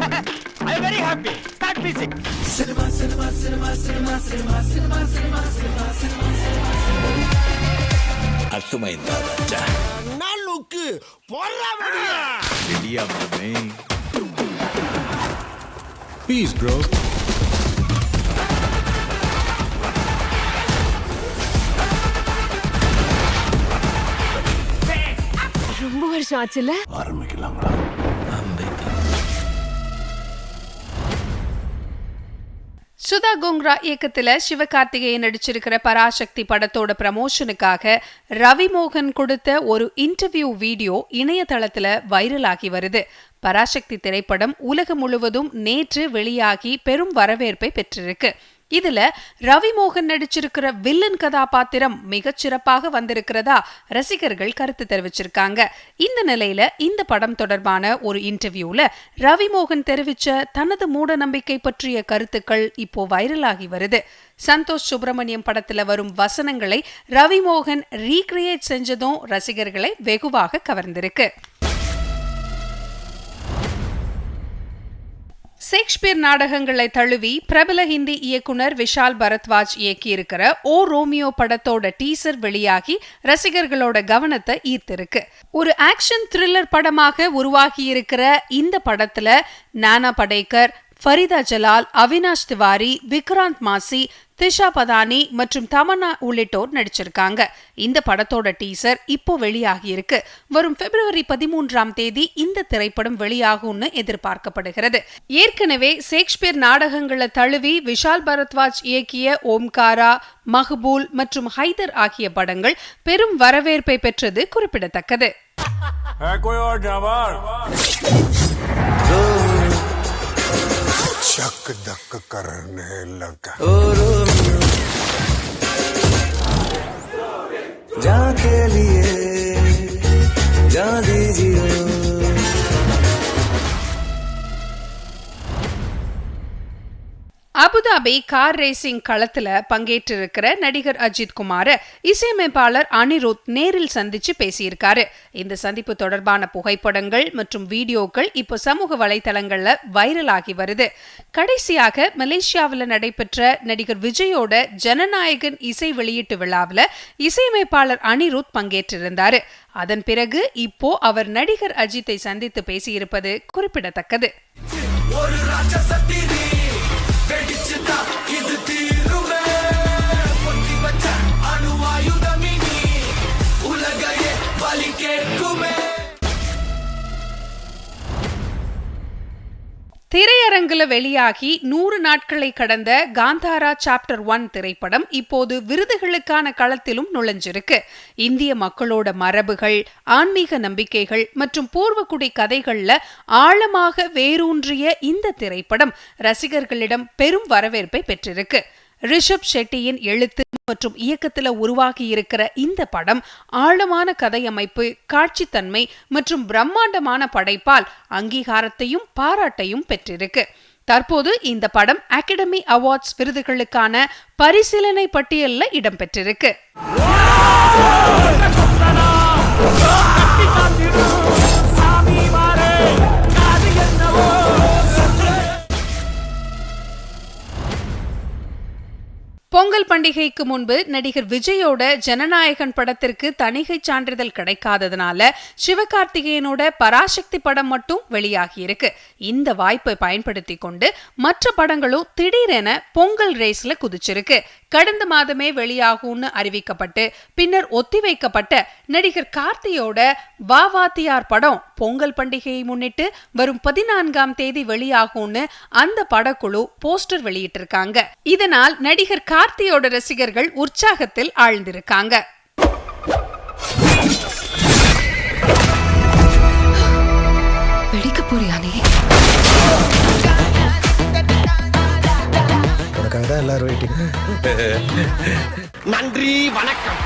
I very happy start music cinema cinema cinema cinema cinema cinema cinema cinema cinema அத்துமை தாதா நாளுக்கு போறவடியா ரெடியா மாமே. Piece bro ரொம்ப வருஷம் ஆச்சுல ஆரம்பிக்கலாங்களா சுதா கோங்ரா இயக்கத்துல சிவகார்த்திகேயன் நடிச்சிருக்கிற பராசக்தி படத்தோட ப்ரமோஷனுக்காக ரவி மோகன் கொடுத்த ஒரு இன்டர்வியூ வீடியோ இணையதளத்துல வைரல் ஆகி வருது. பராசக்தி திரைப்படம் உலகம் முழுவதும் நேற்று வெளியாகி பெரும் வரவேற்பை பெற்றிருக்கு. இதுல ரவி மோகன் நடிச்சிருக்கிற வில்லன் கதாபாத்திரம் மிகச்சிறப்பாக வந்திருக்கிறதா ரசிகர்கள் கருத்து தெரிவிச்சிருக்காங்க. இந்த நிலையில இந்த படம் தொடர்பான ஒரு இன்டர்வியூல ரவி மோகன் தெரிவிச்ச தனது மூட நம்பிக்கை பற்றிய கருத்துக்கள் இப்போ வைரலாகி வருது. சந்தோஷ் சுப்பிரமணியம் படத்துல வரும் வசனங்களை ரவி மோகன் ரீக்ரியேட் செஞ்சதும் ரசிகர்களை வெகுவாக கவர்ந்திருக்கு. ஷேக்ஸ்பியர் நாடகங்களை தழுவி பிரபல ஹிந்தி இயக்குனர் விஷால் பரத்வாஜ் இயக்கியிருக்கிற ஓ ரோமியோ படத்தோட டீசர் வெளியாகி ரசிகர்களோட கவனத்தை ஈர்த்திருக்கு. ஒரு ஆக்ஷன் த்ரில்லர் படமாக உருவாகி இருக்கிற இந்த படத்துல நானா படேக்கர் ஃபரிதா ஜலால் அவினாஷ் திவாரி விக்ராந்த் மாசி திஷா பதானி மற்றும் தமன்னா உள்ளிட்டோர் நடிச்சிருக்காங்க. இந்த படத்தோட டீசர் இப்போ வெளியாகி இருக்கு வரும் பிப்ரவரி பதிமூன்றாம் தேதி இந்த திரைப்படம் வெளியாகும்னு எதிர்பார்க்கப்படுகிறது. ஏற்கனவே ஷேக்ஸ்பியர் நாடகங்களை தழுவி விஷால் பரத்வாஜ் இயக்கிய ஓம்காரா மஹ்பூல் மற்றும் ஹைதர் ஆகிய படங்கள் பெரும் வரவேற்பை பெற்றது குறிப்பிடத்தக்கது. चक दक करने लगा। அபுதாபி கார் ரேசிங் களத்துல பங்கேற்றிருக்கிற நடிகர் அஜித் குமார இசையமைப்பாளர் அனிருத் நேரில் சந்திச்சு பேசியிருக்காரு. இந்த சந்திப்பு தொடர்பான புகைப்படங்கள் மற்றும் வீடியோக்கள் இப்போ சமூக வலைதளங்கள்ல வைரல் ஆகி வருது. கடைசியாக மலேசியாவில் நடைபெற்ற நடிகர் விஜயோட ஜனநாயகன் இசை வெளியீட்டு விழாவில் இசையமைப்பாளர் அனிருத் பங்கேற்றிருந்தாரு. அதன் பிறகு இப்போ அவர் நடிகர் அஜித்தை சந்தித்து பேசியிருப்பது குறிப்பிடத்தக்கது. ஒரு ராட்சசத்தி திரையரங்குல வெளியாகி நூறு நாட்களை கடந்த காந்தாரா சாப்டர் ஒன் திரைப்படம் இப்போது விருதுகளுக்கான களத்திலும் நுழைஞ்சிருக்கு. இந்திய மக்களோட மரபுகள் ஆன்மீக நம்பிக்கைகள் மற்றும் பூர்வக்குடி கதைகள்ல ஆழமாக வேரூன்றிய இந்த திரைப்படம் ரசிகர்களிடம் பெரும் வரவேற்பை பெற்றிருக்கு. ரிஷப் ஷெட்டியின் எழுத்து மற்றும் இயக்கத்தில் உருவாகியிருக்கிற இந்த படம் ஆழமான கதையமைப்பு காட்சித்தன்மை மற்றும் பிரம்மாண்டமான படைப்பால் அங்கீகாரத்தையும் பாராட்டையும் பெற்றிருக்கு. தற்போது இந்த படம் அகாடமி அவார்ட்ஸ் விருதுகளுக்கான பரிசீலனை பட்டியலில் இடம்பெற்றிருக்கு. பொங்கல் பண்டிகைக்கு முன்பு நடிகர் விஜயோட ஜனநாயகன் படத்திற்கு தணிகை சான்றிதழ் கிடைக்காததுனால சிவகார்த்திகேயனோட பராசக்தி படம் மட்டும் வெளியாகி இருக்கு இந்த வாய்ப்பை பயன்படுத்தி கொண்டு மற்ற படங்களும் திடீரென பொங்கல் ரேஸ்ல குதிச்சிருக்கு. கடந்த மாதமே வெளியாகும்னு அறிவிக்கப்பட்டு பின்னர் ஒத்திவைக்கப்பட்ட நடிகர் கார்த்தியோட வாவாத்தியார் படம் பொங்கல் பண்டிகையை முன்னிட்டு வரும் பதினான்காம் தேதி வெளியாகும்னு அந்த படக்குழு போஸ்டர் வெளியிட்டிருக்காங்க. இதனால் நடிகர் கார்த்தி கார்த்தியோட ரசிகர்கள் உற்சாகத்தில் ஆழ்ந்திருக்காங்க. வெடிக்க போறியா நீ? உனக்காக தான் எல்லாரும் வெயிட்டிங். நன்றி வணக்கம்.